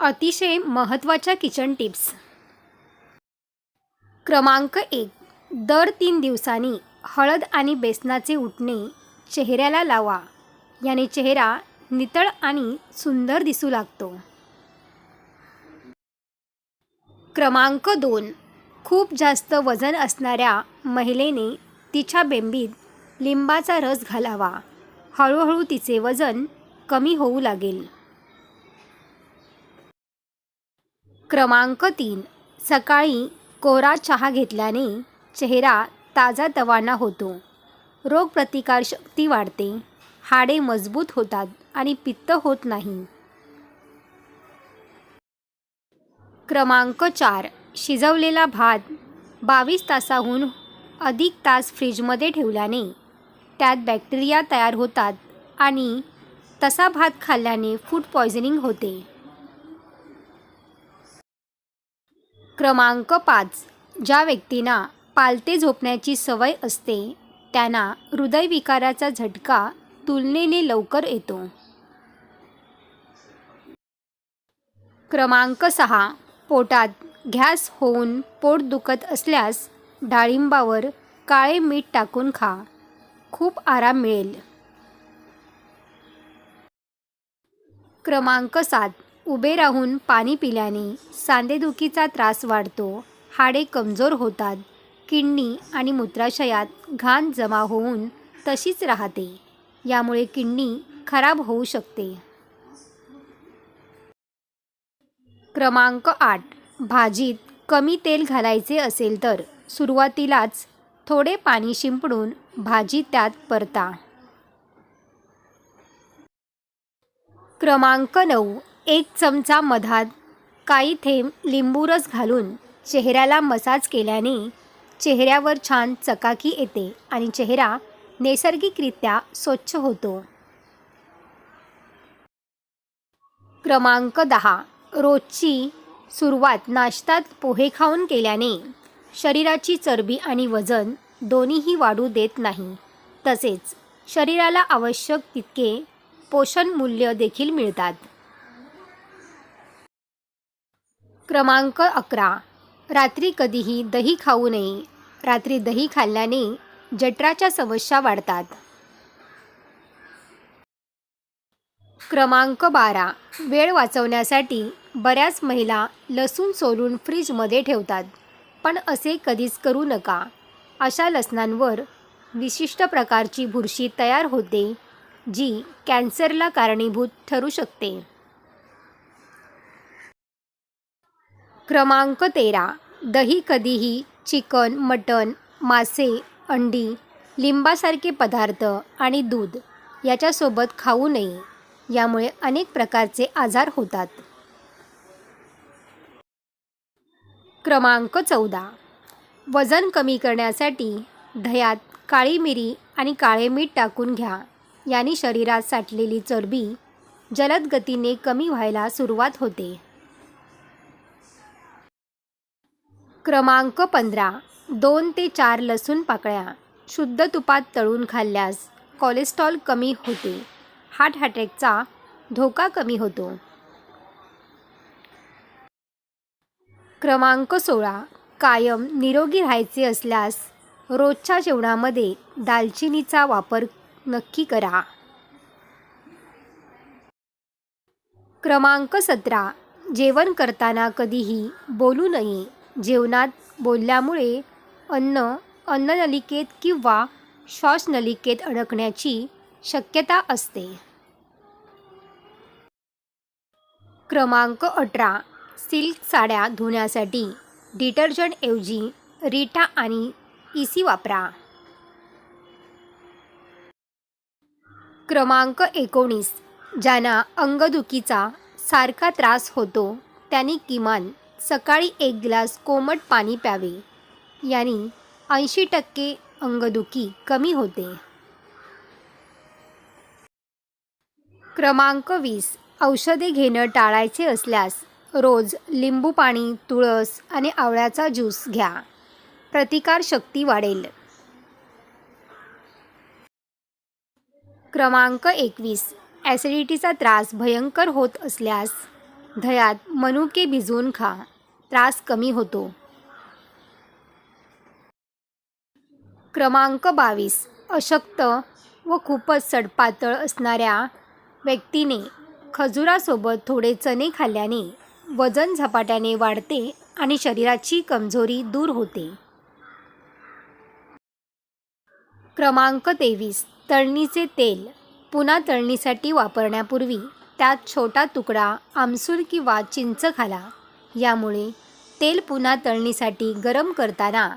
अतिशय महत्त्वाच्या kitchen tips. क्रमांक एक दर तीन दिवसांनी हळद आणि बेसनाचे उठणे चेहऱ्याला लावा. याने चेहरा नितळ आणि सुंदर दिसू लागतो. क्रमांक दोन खूप जास्त वजन असणाऱ्या महिलेने तिच्या बेंबीत लिंबाचा रस घालावा. हळूहळू तिचे वजन कमी होऊ लागेल. क्रमांक तीन. सकाळी कोरा चहा घेतल्याने चेहरा ताजा तवाना होतो. रोगप्रतिकारशक्ती वाढते. हाडे मजबूत होतात आणि पित्त होत नाही. क्रमांक चार. शिजवलेला भात बावीस तासाहून अधिक तास फ्रीजमध्ये ठेवल्याने त्यात बॅक्टेरिया तयार होतात आणि तसा भात खाल्ल्याने फूड पॉयझनिंग होते. क्रमांक पाच. ज्या व्यक्तींना पालते झोपण्याची सवय असते त्यांना हृदयविकाराचा झटका तुलनेने लवकर येतो. क्रमांक सहा. पोटात घॅस होऊन पोट दुखत असल्यास डाळिंबावर काळे मीठ टाकून खा. खूप आराम मिळेल. क्रमांक सात. उभे राहून पाणी पिल्याने सांधेदुखीचा त्रास वाढतो हाडे कमजोर होतात किडनी आणि मूत्राशयात घाण जमा होऊन तशीच राहते यामुळे किडनी खराब होऊ शकते. क्रमांक आठ. भाजीत कमी तेल घालायचे असेल तर सुरुवातीलाच थोडे पाणी शिंपडून भाजी त्यात परता. क्रमांक नऊ. एक चमचा मधात काही थेंब लिंबू रस घालून चेहऱ्याला मसाज केल्याने चेहऱ्यावर छान चकाकी येते आणि चेहरा नैसर्गिकरित्या स्वच्छ होतो. क्रमांक दहा. रोजची सुरुवात नाश्त्यात पोहे खाऊन केल्याने शरीराची चरबी आणि वजन दोन्हीही वाढू देत नाही. तसेच शरीराला आवश्यक तितके पोषण मूल्य देखील मिळतात. क्रमांक अकरा. रात्री कधीही दही खाऊ नये. रात्री दही खाल्ल्याने जठराच्या समस्या वाढतात. क्रमांक बारा. वेळ वाचवण्यासाठी बऱ्याच महिला लसूण सोलून फ्रीजमध्ये ठेवतात पण असे कधीच करू नका. अशा लसणांवर विशिष्ट प्रकारची बुरशी तयार होते जी कॅन्सरला कारणीभूत ठरू शकते. क्रमांक तेरा. दही कधीही चिकन मटण मासे अंडी लिंबासारखे पदार्थ आणि दूध याच्यासोबत खाऊ नये. यामुळे अनेक प्रकारचे आजार होतात. क्रमांक चौदा. वजन कमी करण्यासाठी दह्यात काळी मिरी आणि काळे मीठ टाकून घ्या. याने शरीरात साठलेली चरबी जलद गतीने कमी व्हायला सुरुवात होते. क्रमांक पंधरा. दोन ते चार लसूण पाकळ्या. शुद्ध तुपात तळून खाल्ल्यास कोलेस्ट्रॉल कमी होते. हार्ट अटॅकचा धोका कमी होतो. क्रमांक सोळा. कायम निरोगी राहायचे असल्यास रोजच्या जेवणामध्ये दालचिनीचा वापर नक्की करा. क्रमांक सतरा. जेवण करताना कधीही बोलू नये. जेवणात बोलल्यामुळे अन्न अन्ननलिकेत किंवा श्वासनलिकेत अडकण्याची शक्यता असते. क्रमांक अठरा. सिल्क साड्या धुण्यासाठी डिटर्जंटऐवजी रिठा आणि इसी वापरा. क्रमांक एकोणीस. ज्यांना अंगदुखीचा सारखा त्रास होतो त्यांनी किमान सकाळी एक ग्लास कोमट पाणी प्यावे. याने ऐंशी टक्के अंगदुखी कमी होते. क्रमांक वीस. औषधे घेणं टाळायचे असल्यास रोज लिंबू पाणी तुळस आणि आवळ्याचा ज्यूस घ्या. प्रतिकारशक्ती वाढेल. क्रमांक एकवीस. ॲसिडिटीचा त्रास भयंकर होत असल्यास दह्यात मनुके भिजवून खा. त्रास कमी होतो. क्रमांक बावीस. अशक्त व खूपच सडपातळ असणाऱ्या व्यक्तीने खजुरासोबत थोडे चणे खाल्ल्याने वजन झपाट्याने वाढते आणि शरीराची कमजोरी दूर होते. क्रमांक तेवीस. तळणीचे तेल. पुन्हा तळणीसाठी वापरण्यापूर्वी त्यात छोटा तुकडा आमसूल किंवा चिंच घाला. यामुळे तेल पुन्हा तळणीसाठी गरम करताना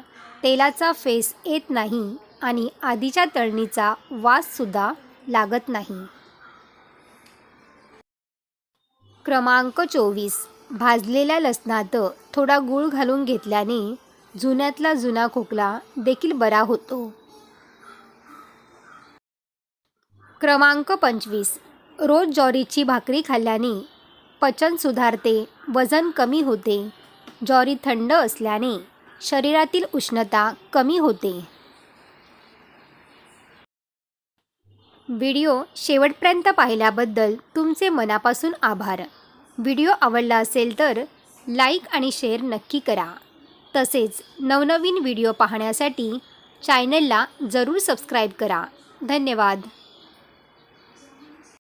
तेलाचा फेस येत नाही आणि आधीच्या तळणीचा वाससुद्धा लागत नाही. क्रमांक चोवीस. भाजलेल्या लसणात थोडा गूळ घालून घेतल्याने जुन्यातला जुना खोकला देखील बरा होतो. क्रमांक पंचवीस. रोज ज्वारीची भाकरी खाल्ल्याने पचन सुधारते वजन कमी होते. ज्वारी थंड असल्याने शरीरातील उष्णता कमी होते. व्हिडिओ शेवटपर्यंत पाहिल्याबद्दल तुमचे मनापासून आभार. व्हिडिओ आवडला असेल तर लाईक आणि शेअर नक्की करा. तसेच नवनवीन व्हिडिओ पाहण्यासाठी चॅनलला जरूर सबस्क्राईब करा. धन्यवाद.